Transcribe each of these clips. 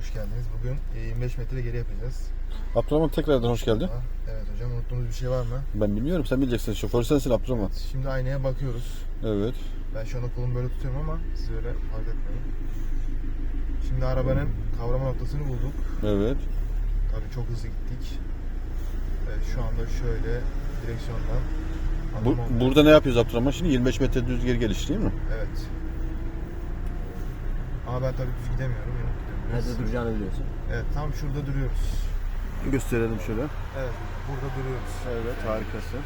Hoş geldiniz. Bugün e, 25 metre geri yapacağız. Abdurrahman tekrardan hoş geldin. Evet hocam unuttuğunuz bir şey var mı? Ben bilmiyorum sen bileceksin. Şoför sensin Abdurrahman. Şimdi aynaya bakıyoruz. Evet. Ben şu anda kolumu böyle tutuyorum ama siz öyle fark etmeyin. Şimdi arabanın kavrama noktasını bulduk. Evet. Tabii çok hızlı gittik. Evet, şu anda şöyle direksiyondan Bu, burada ne yapıyoruz Abdurrahman? Şimdi 25 metre düz geri geliş değil mi? Evet. Ama ben tabii düz gidemiyorum. yamuk gidiyorum. Nerede duracağını biliyorsun. Evet tam şurada duruyoruz. Gösterelim şöyle. Evet burada duruyoruz. Evet harikası.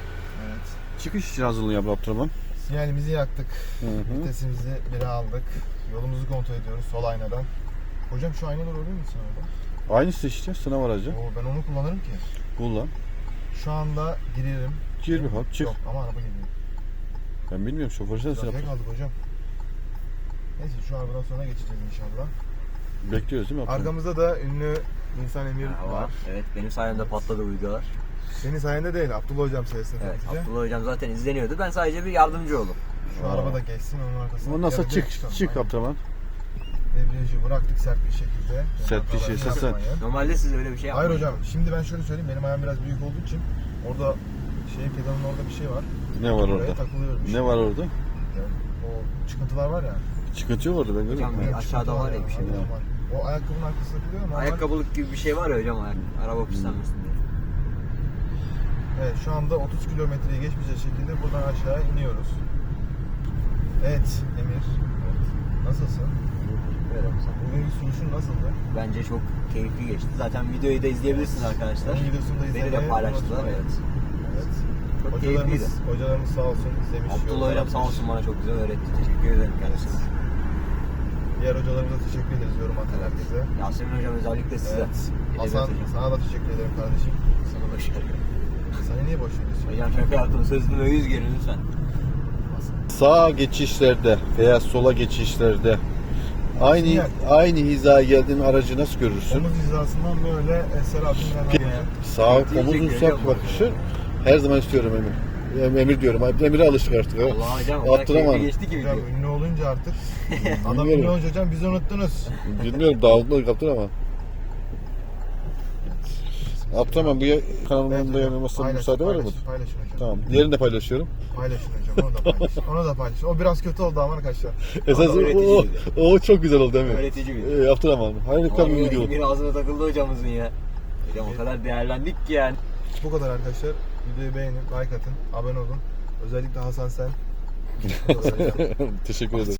Evet. Çıkış için hazırlığı yap Abdurrahman. Sinyalimizi yaktık. Hı hı. Vitesimizi bire aldık. Yolumuzu kontrol ediyoruz sol aynadan. Hocam şu aynalar oluyor mu için orada? Aynısı işte sınav aracı. Oo, ben onu kullanırım ki. Kullan. Şu anda girerim. Gir bir hop çık. Yok ama araba geliyor. Ben bilmiyorum şoför sensin Trafiğe kaldık hocam. Neyse şu arabadan sonra geçeceğiz inşallah. Bekliyoruz değil mi? Arkamızda da ünlü insan Emir Ha, var. Evet benim sayemde patladı bu videolar. Senin sayende değil Abdullah hocam sayesinde Evet sadece. Abdullah hocam zaten izleniyordu. Ben sadece bir yardımcı oldum. Şu araba da geçsin onun arkasından. O nasıl Yarıda çık çıkalım. çık Aynen. Abdurrahman. Debriyajı bıraktık sert bir şekilde. Sert bir şey, sen- yapmayın. Normalde siz öyle bir şey Hayır yapmayın. hocam şimdi ben şöyle söyleyeyim benim ayağım biraz büyük olduğu için orada şey pedalın orada bir şey var. Ne var Oraya orada? Ne var orada? Yani o çıkıntılar var ya. Orada ben görüyorum. Hocam, aşağıda var ya bir şey. O ayakkabının arkasında takılıyor ama Ayakkabılık gibi bir şey var ya hocam ayak. Araba pislenmesin diye. Evet şu anda 30 kilometreyi geçmeyecek şekilde buradan aşağı iniyoruz. Evet Emir. Evet. Nasılsın? Olsa. Bugünkü sürüşün nasıldı? Bence çok keyifli geçti. Zaten videoyu da izleyebilirsiniz arkadaşlar. Onun videosunu da Beni de paylaştılar unutmayın. evet. Evet. Çok Hocalarımız, keyifliydi. hocalarımız sağ olsun izlemiş. Abdullah hocam sağ olsun bana çok güzel öğretti. Teşekkür ederim kendisine. Diğer hocalarımıza teşekkür ederiz yorum atan herkese. Yasemin hocam özellikle size. Evet. Edebiyat Hasan hocam. sana da teşekkür ederim kardeşim. Sana başarılı. Seni niye boş veriyorsun? Hocam şaka yaptım. Sözüme yüz gelin lütfen. Sağ geçişlerde veya sola geçişlerde aynı aynı hizaya geldiğin aracı nasıl görürsün? Omuz hizasından böyle Eser alacağım. Sağ omuz uzak bakışı her zaman istiyorum Emir. Em- Emir diyorum. Emir'e alıştık artık. ha. Allah hocam o keyifli geçti ki Hocam video. ünlü olunca artık adam Bilmiyorum. ünlü olunca hocam bizi unuttunuz. Bilmiyorum dağıldı Abdurrahman. Abdurrahman bu ya- kanalımın da yanılmasına Paylaş, müsaade var mı? paylaş, Paylaşın hocam. Tamam. Diğerini de paylaşıyorum. Paylaşın hocam onu da paylaşın. onu da paylaşın. O biraz kötü oldu ama arkadaşlar. Esas o, öğreticiydi. o çok güzel oldu Emir. Öğretici bir Ee, Abdurrahman. Harika bir video. Emir ağzına takıldı hocamızın ya. Hocam o kadar değerlendik ki yani. Bu kadar arkadaşlar. Videoyu beğenin, like atın, abone olun. Özellikle Hasan sen. Teşekkür ederim.